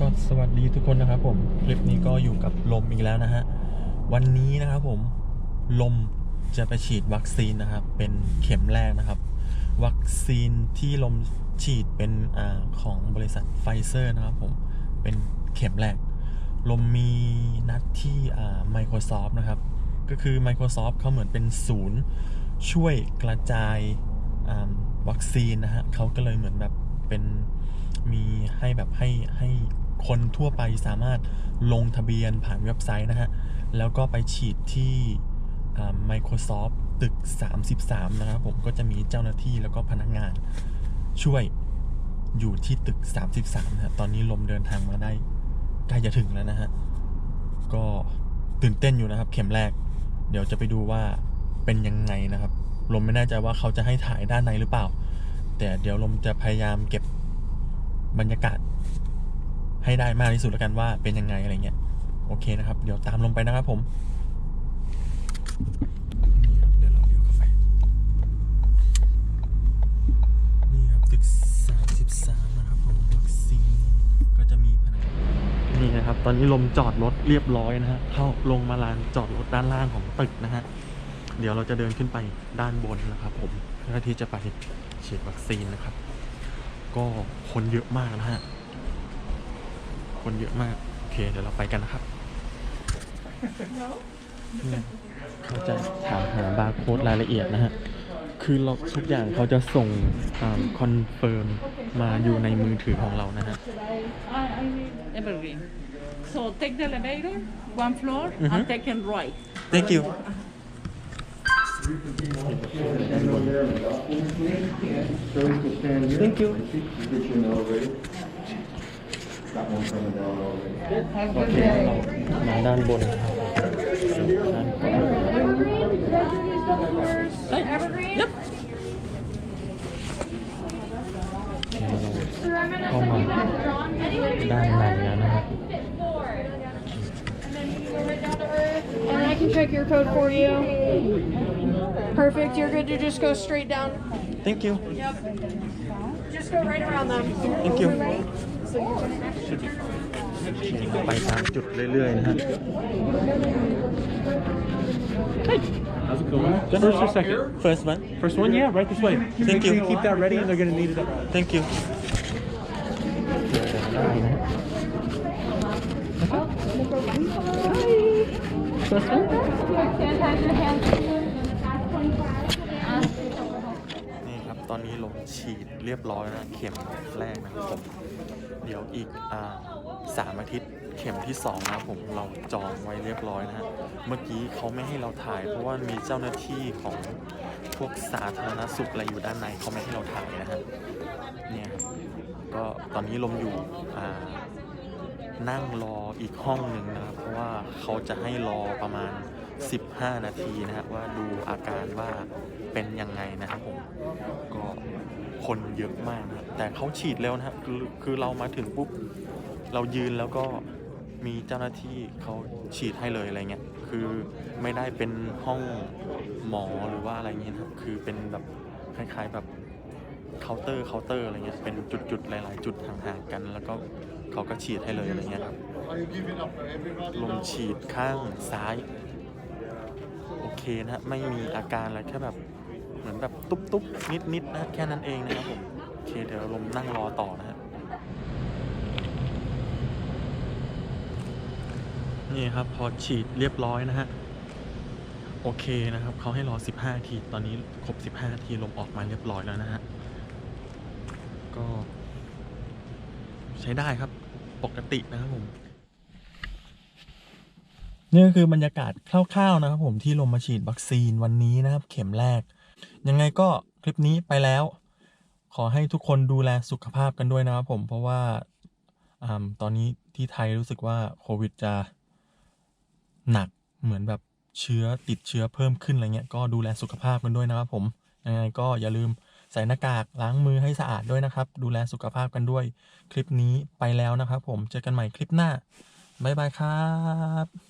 ก็สวัสดีทุกคนนะครับผมคลิปนี้ก็อยู่กับลมอีกแล้วนะฮะวันนี้นะครับผมลมจะไปฉีดวัคซีนนะครับ เป็นเข็มแรกนะครับ วัคซีนที่ลมฉีดเป็นอของบริษัทไฟเซอร์นะครับผมเป็นเข็มแรก ลมมีนัดที่ Microsoft นะครับ ก็คือ Microsoft เขาเหมือนเป็นศูนย์ช่วยกระจายวัคซีนนะฮะเขาก็เลยเหมือนแบบเป็นมีให้แบบให้ให้ คนทั่วไปสามารถลงทะเบียนผ่านเว็บไซต์นะฮะ แล้วก็ไปฉีดที่ Microsoft ตึก 33 นะครับผมก็จะมีเจ้าหน้าที่แล้วก็พนักงานช่วยอยู่ที่ตึก 33 นะฮะ ตอนนี้ลมเดินทางมาได้ใกล้จะถึงแล้วนะฮะ ก็ตื่นเต้นอยู่นะครับ เข็มแรก เดี๋ยวจะไปดูว่าเป็นยังไงนะครับ ลมไม่แน่ใจว่าเขาจะให้ถ่ายด้านในหรือเปล่า แต่เดี๋ยวลมจะพยายามเก็บบรรยากาศ ให้ได้มากที่สุดแล้วกันว่าเป็นยังไงอะไรเงี้ยโอเคนะครับ เดี๋ยวตามลงไปนะครับผมนี่ครับเดี๋ยวเราเลี้ยวเข้าไปนี่ครับตึก33นะครับผมวัคซีนก็จะมีพนักงานนี่นะครับ ตอนนี้ลมจอดรถเรียบร้อยนะฮะเข้าลงมาลานจอดรถด้านล่างของตึกนะฮะเดี๋ยวเราจะเดินขึ้นไปด้านบนนะครับ ผมเพื่อที่จะไปฉีดวัคซีนนะครับ ก็คนเยอะมากนะฮะ คนเยอะมาก โอเค เดี๋ยวเราไปกันนะครับเนี่ยเขาจะถามหาบาร์โค้ดรายละเอียดนะฮะ คือเราทุกอย่างเขาจะส่งคอนเฟิร์มมาอยู่ในมือถือของเรานะฮะ I, I need evergreen. So take the elevator, one floor, Mhm. and take it right. thank you thank you โอเคเรามาด้านบนนะครับด้านบน Hey, Yep. เข้ามาด้านในแล้วนะครับ And I can check your code for you. Perfect. You're good to just go straight down. thank you Yep. Just go right around them. thank you So you're gonna ไปตามจุดเรื่อยๆนะฮะ How's it going? Just First or second? first one First one, yeah, right this way. Thank Make sure you. keep that ready, and they're gonna need it up. thank you ได้นะฮะ นี่ครับ อนนี้ลงฉีดเรียบร้อยนะเข็มแรกนะครับผม เดี๋ยวอีกอ่าสามอาทิตย์เข็มที่สองนะครับผมเราจองไว้เรียบร้อยนะฮะเมื่อกี้เขาไม่ให้เราถ่าย เพราะว่ามีเจ้าหน้าที่ของพวกสาธารณสุขอะไรอยู่ด้านในเขาไม่ให้เราถ่ายนะฮะเนี่ยครับก็ตอนนี้ลมอยู่อ่านั่งรออีกห้องหนึ่งนะครับ เพราะว่าเขาจะให้รอประมาณ 15 นาทีนะครับว่าดูอาการว่าเป็นยังไงนะครับผมก็คนเยอะมากนะแต่เขาฉีดเร็วนะครับคือคือเรามาถึงปุ๊บเรายืนแล้วก็มีเจ้าหน้าที่เขาฉีดให้เลยอะไรเงี้ยคือไม่ได้เป็นห้องหมอหรือว่าอะไรเงี้ยนะครับคือเป็นแบบคล้ายๆแบบเคาน์เตอร์เคาน์เตอร์อะไรเงี้ยเป็นจุดๆหลายๆ จุดห่างๆกัน แล้วก็เขาก็ฉีดให้เลยอะไรเงี้ยครับลมฉีดข้างซ้าย เคนะฮะไม่มีอาการอะไรแค่แบบเหมือนแบบตุ๊บๆนิดๆนะแค่นั้นเองนะครับผมโอเคเดี๋ยวลมนั่งรอต่อนะฮะนี่ครับพอฉีดเรียบร้อยนะฮะโอเคนะครับเขาให้รอ 15นาที ตอนนี้ครบ 15นาทีลมออกมาเรียบร้อยแล้วนะฮะ ก็ ใช้ได้ครับปกตินะครับผม นี่ก็คือบรรยากาศคร่าวๆนะครับผมที่ลงมาฉีดวัคซีนวันนี้นะครับ เข็มแรก ยังไงก็คลิปนี้ไปแล้ว ขอให้ทุกคนดูแลสุขภาพกันด้วยนะครับผมเพราะว่าอตอนนี้ที่ไทยรู้สึกว่าโควิดจะหนักเหมือนแบบเชื้อติดเชื้อเพิ่มขึ้นอะไรเงี้ยก็ดูแลสุขภาพกันด้วยนะครับผมยังไงก็อย่าลืมใส่หน้ากากล้างมือให้สะอาดด้วยนะครับ ดูแลสุขภาพกันด้วย คลิปนี้ไปแล้วนะครับผมเจอกันใหม่คลิปหน้าบ๊ายบายครับ